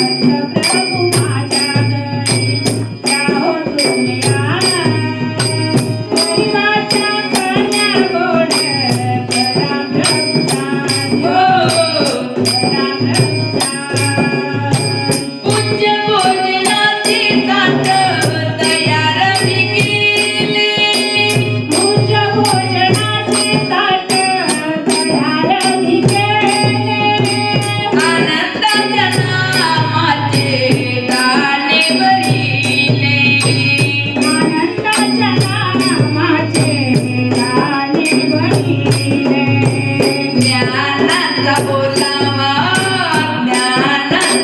Thank you.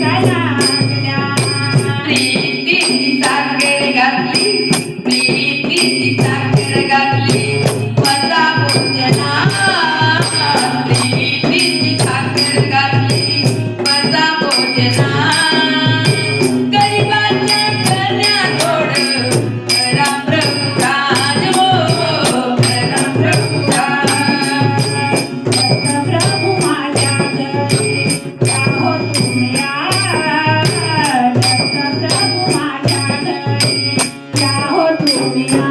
जटा பூமியா